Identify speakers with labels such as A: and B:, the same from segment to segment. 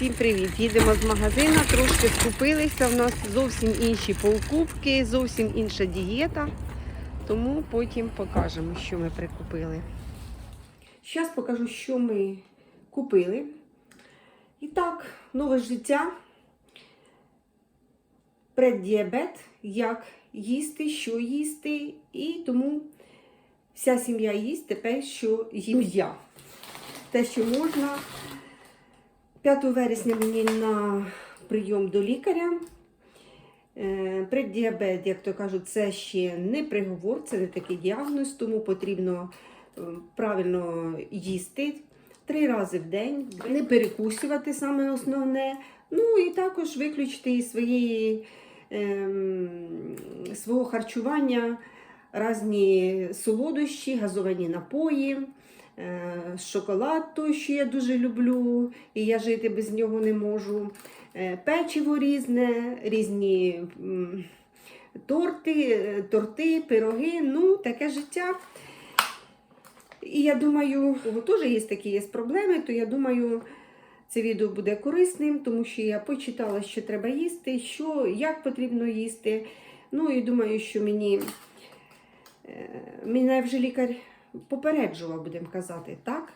A: Всім привіт! Їдемо з магазину, трошки скупилися. У нас зовсім інші покупки, зовсім інша дієта. Тому потім покажемо, що ми прикупили. Зараз покажу, що ми купили. І так, нове життя. Преддіабет, як їсти, що їсти. І тому вся сім'я їсть тепер, що їм я. Те, що можна. 5 вересня мені на прийом до лікаря. Е, Преддіабет, як то кажуть, це ще не приговор, це не такий діагноз, тому потрібно е, правильно їсти три рази в день, не перекусувати саме основне. Ну і також виключити із своєї, ем, свого харчування різні солодощі, газовані напої. Е, Шоколад той, що я дуже люблю, і я жити без нього не можу. Е, Печиво різне, різні торти, е, торти, пироги. Ну, таке життя. І я думаю, кого теж є такі є проблеми, то я думаю, це відео буде корисним, тому що я почитала, що треба їсти, що, як потрібно їсти. Ну і думаю, що мені мене вже лікар попереджував, будемо казати, так?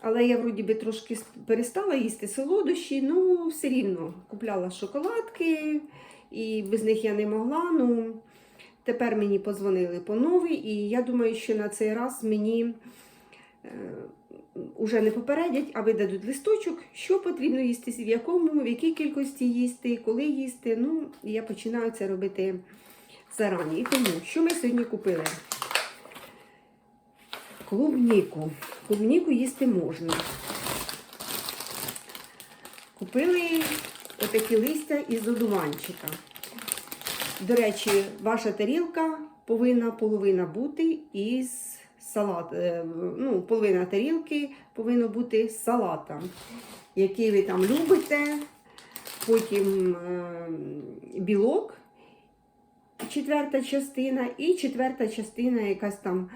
A: Але я вроді би трошки перестала їсти солодощі, ну все рівно купляла шоколадки, і без них я не могла. Ну, Тепер мені позвонили по новій, і я думаю, що на цей раз мені е, уже не попередять, а видадуть листочок, що потрібно їсти, в якому, в якій кількості їсти, коли їсти. Ну, я починаю це робити зарані. І тому, що ми сьогодні купили? Клубніку. Клубніку їсти можна. Купили отакі листя із одуванчика. До речі, ваша тарілка повинна половина бути із салат. е, Ну, половина тарілки повинна бути з салатом, який ви там любите. Потім е, білок, четверта частина, і четверта частина якась там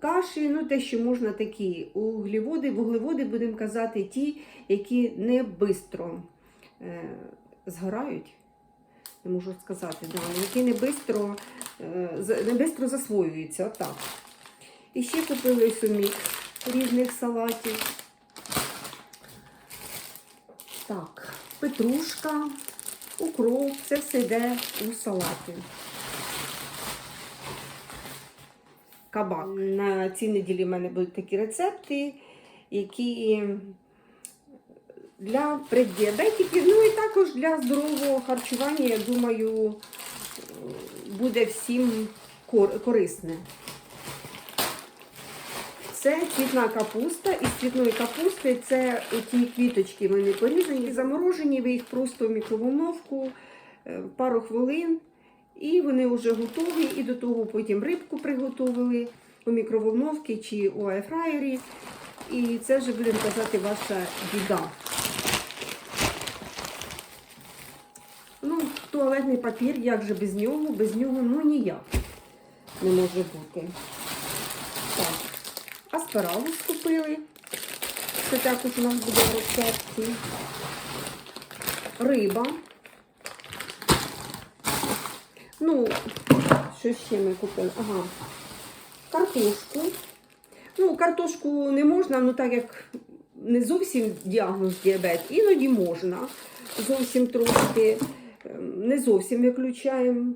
A: каші, ну те, що можна такі углеводи, вуглеводи, будемо казати, ті, які не швидко е, згорають. Не можу сказати, да, які не швидко не бистро засвоюються. Отак. І ще купили суміш різних салатів. Так, петрушка, укроп, це все йде у салаті. Кабак. На цій неділі в мене будуть такі рецепти, які для преддіабетиків, ну і також для здорового харчування, я думаю, буде всім корисне. Це цвітна капуста. Із цвітної капусти це ті квіточки, вони порізані, заморожені, ви їх просто в мікроволновку е, пару хвилин. І вони вже готові. І до того потім рибку приготували у мікроволновці чи у айфраєрі. І це вже, будемо казати, ваша біда. Ну, туалетний папір, як же без нього? Без нього ну ніяк не може бути. Так, аспарагус купили. Це також у нас буде в рецепті. Риба. Ну, що ще ми купили? Ага. Картошку. Ну, картошку не можна, ну так як не зовсім діагноз діабет, іноді можна. Зовсім трошки, ем, не зовсім виключаємо.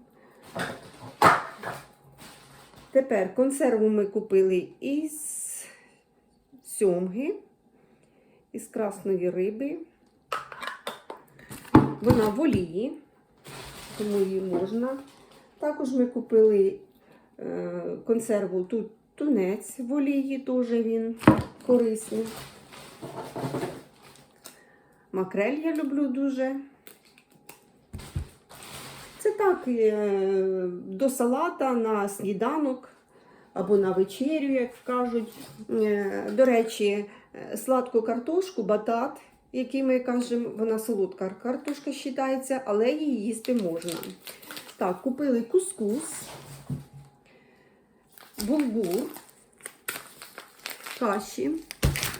A: Тепер консерву ми купили із сьомги, із красної риби. Вона в олії, тому її можна. Також ми купили е, консерву тут тунець в олії, теж він корисний. Макрель я люблю дуже. Це так, е, до салата на сніданок або на вечерю, як кажуть. Е, До речі, сладку картошку, батат, який ми кажемо, вона солодка картошка вважається, але її їсти можна. Так, купили кускус, булгур, каші.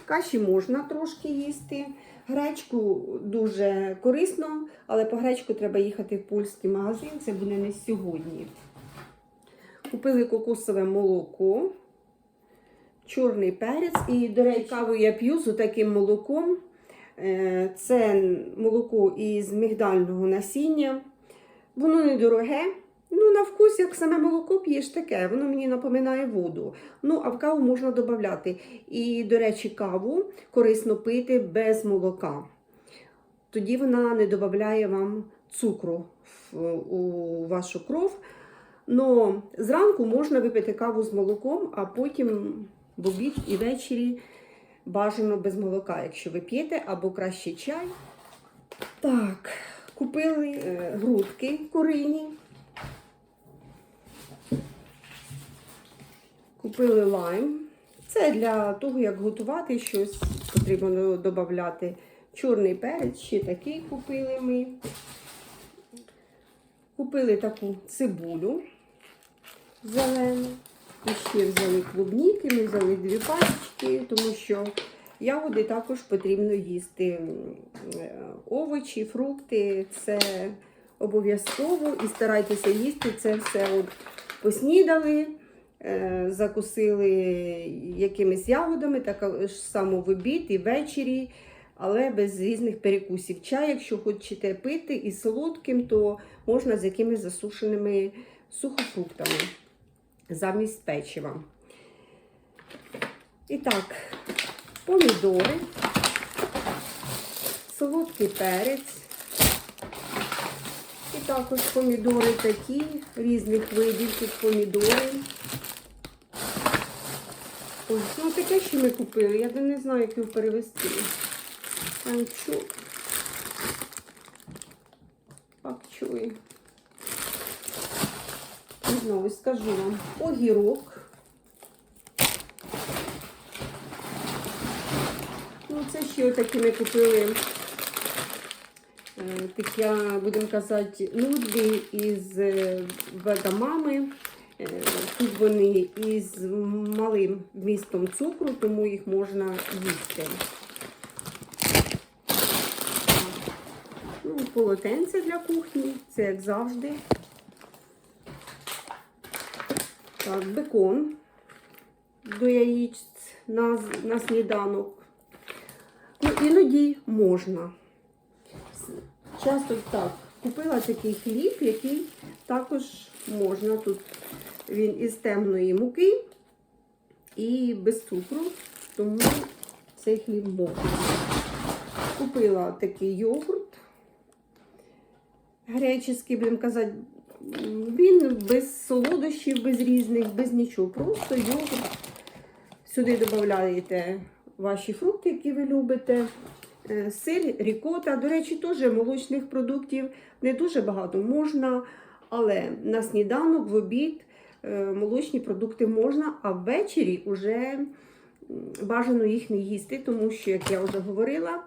A: Каші можна трошки їсти. Гречку дуже корисно, але по гречку треба їхати в польський магазин. Це буде не сьогодні. Купили кокосове молоко, чорний перець. І, до речі, каву я п'ю з таким молоком. Е, Це молоко із мігдального насіння. Воно недороге. Ну, на вкус, як саме молоко п'єш таке, воно мені напоминає воду. Ну, а в каву можна додати. І, до речі, каву корисно пити без молока. Тоді вона не додає вам цукру у вашу кров. Но зранку можна випити каву з молоком, а потім в обід і ввечері бажано без молока, якщо ви п'єте, або краще чай. Так, купили е, грудки курині. Купили лайм. Це для того, як готувати щось, потрібно додати чорний перець, ще такий купили ми. Купили таку цибулю зелену. І ще взяли клубніки, ми взяли дві пачки, тому що ягоди також потрібно їсти. Е, Овочі, фрукти це обов'язково і старайтеся їсти це все от поснідали, е, закусили якимись ягодами, так ж само в обід і ввечері, але без різних перекусів. Чай, якщо хочете пити із солодким, то можна з якимись засушеними сухофруктами замість печива. І так, помідори, солодкий перець. І також помідори такі, різних видів тут помідори. Ось, ну таке ще ми купили, я не знаю, як його перевести. Панчук. Пакчує. Знову скажу вам огірок. Ну, це ще отакі ми купили е, такі, будемо казати, нудли із вегамами. Е, Тут вони із малим вмістом цукру, тому їх можна їсти. Ну, полотенце для кухні, це як завжди. Так, бекон до яєць на, на сніданок. Іноді можна. Часто так. Купила такий хліб, який також можна. Тут він із темної муки і без цукру, тому цей хліб можна. Купила такий йогурт греческий, будемо казати, він без солодощів, без різних, без нічого. Просто йогурт. Сюди додаєте ваші фрукти, які ви любите. Силь, Сир, рікота. До речі, теж молочних продуктів не дуже багато можна, але на сніданок, в обід е, молочні продукти можна, а ввечері вже бажано їх не їсти, тому що, як я вже говорила, е,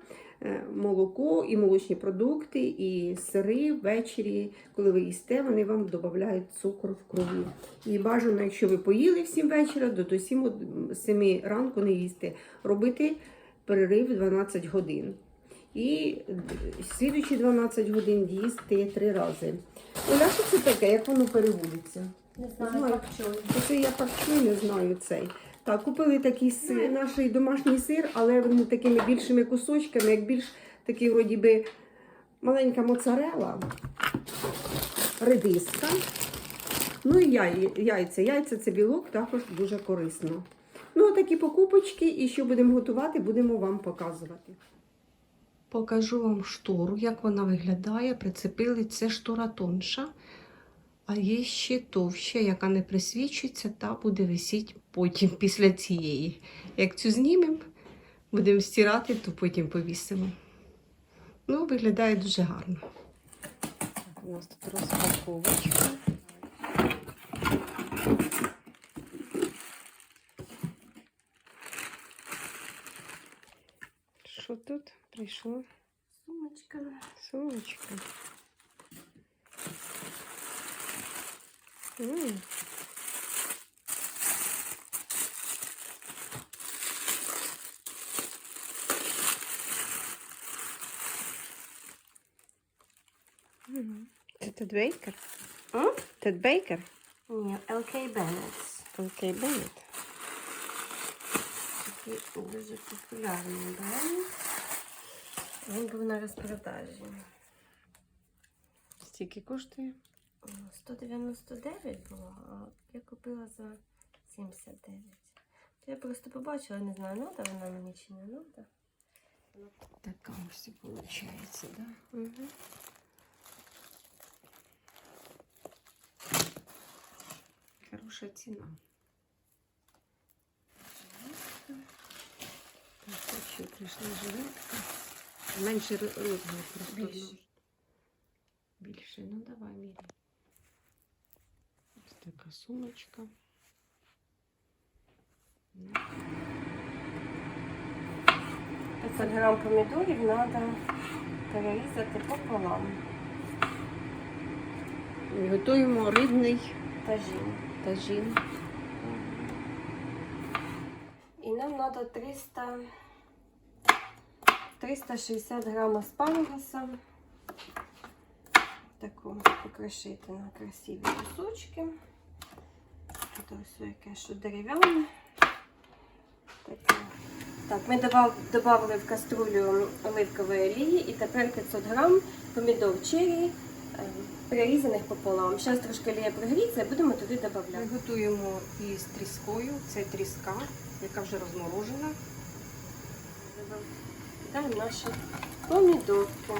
A: молоко і молочні продукти, і сири ввечері, коли ви їсте, вони вам додають цукор в крові. І бажано, якщо ви поїли в 7 вечора, до, до 7, 7 ранку не їсти. Робити перерив 12 годин. І слідуючі 12 годин їсти три рази. Оля, що це таке? Як воно переводиться?
B: Не
A: Знаю.
B: чую.
A: Я так не знаю цей. Так, купили такий сир, наш домашній сир, але він такими більшими кусочками, як більш такий, вроді би, маленька моцарела, редиска. Ну і яй- яйця. Яйця це білок, також дуже корисно. Ну, такі покупочки, і що будемо готувати, будемо вам показувати.
C: Покажу вам штору, як вона виглядає. Прицепили це штора тонша, а є ще товща, яка не присвічується, та буде висіти потім після цієї. Як цю знімемо, будемо стирати, то потім повісимо. Ну, виглядає дуже гарно.
B: У нас тут розпаковочка.
A: Що тут прийшло?
B: Сумочка.
A: Сумочка. М. Тед Бейкер? Тед Бейкер?
C: Ні, LK Bennett.
A: Окей, Беннет.
C: Такий дуже популярний бренд. Він був на розпродажі.
A: Стільки коштує?
C: 199 було, а я купила за 79. То я просто побачила, не знаю, надо вона мені чи не надо.
A: Така ось виходить, да?
C: Угу.
A: Хороша ціна. Так, ще прийшла жилетка. Менший ро- розмір просто. Ну, Більше. Ну давай, міряй. Ось така сумочка. Ну,
C: 500 грам помідорів треба перерізати пополам.
A: Готуємо рибний
C: Тажін.
A: Тажін.
C: І нам треба 300, 360 грам аспарагуса. Таку покрошити на красиві кусочки. Тут ось яке що дерев'яне. Таке. Так, ми додали в каструлю оливкової олії і тепер 500 грам помідор черрі, е, перерізаних пополам. Зараз трошки олія прогріється і будемо туди
A: Ми
C: додати.
A: готуємо із тріскою. Це тріска, яка вже розморожена.
C: Додаємо наші помідорки.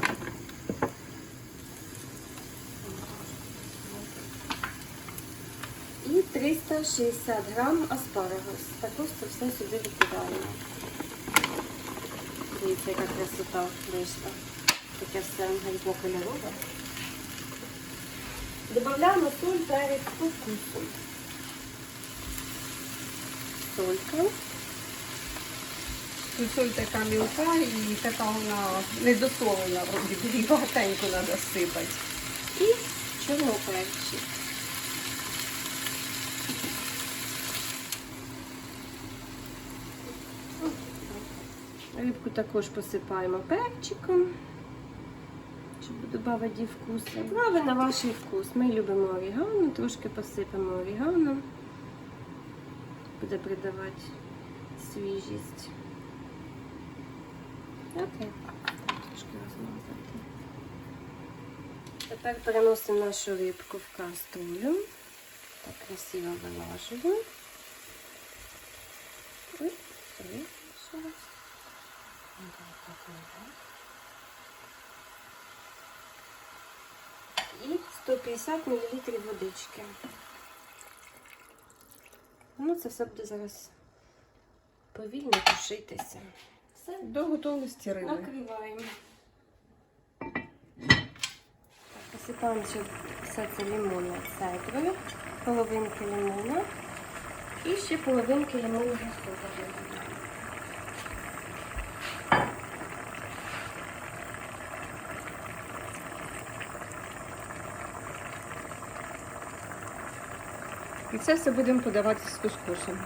C: І 360 грам аспарагус. Також це все сюди викидаємо. Дивіться, яка красота вийшла. Таке все різнокольорове. Додаємо соль, перець по вкусу. Солька.
A: Тут соль така мілка і така вона недосолена, її багатенько треба сипати.
C: і чорноперчик. Рибку також посипаємо перчиком, щоб додати вкус. Приправи на ваш вкус. Ми любимо орігано, трошки посипемо орігано. Буде придавати свіжість. Окей. Трошки розмазати. Тепер переносимо нашу рибку в каструлю. Так красиво вилажуємо. Ой, ой, ще раз. І 150 мл водички. Ну, це все буде зараз повільно тушитися. Все,
A: До готовності риби.
C: Накриваємо. Посипаємо все це лимонною цедрою, половинки лимона і ще половинки лимонного соку.
A: І це все будемо подавати з кускусом.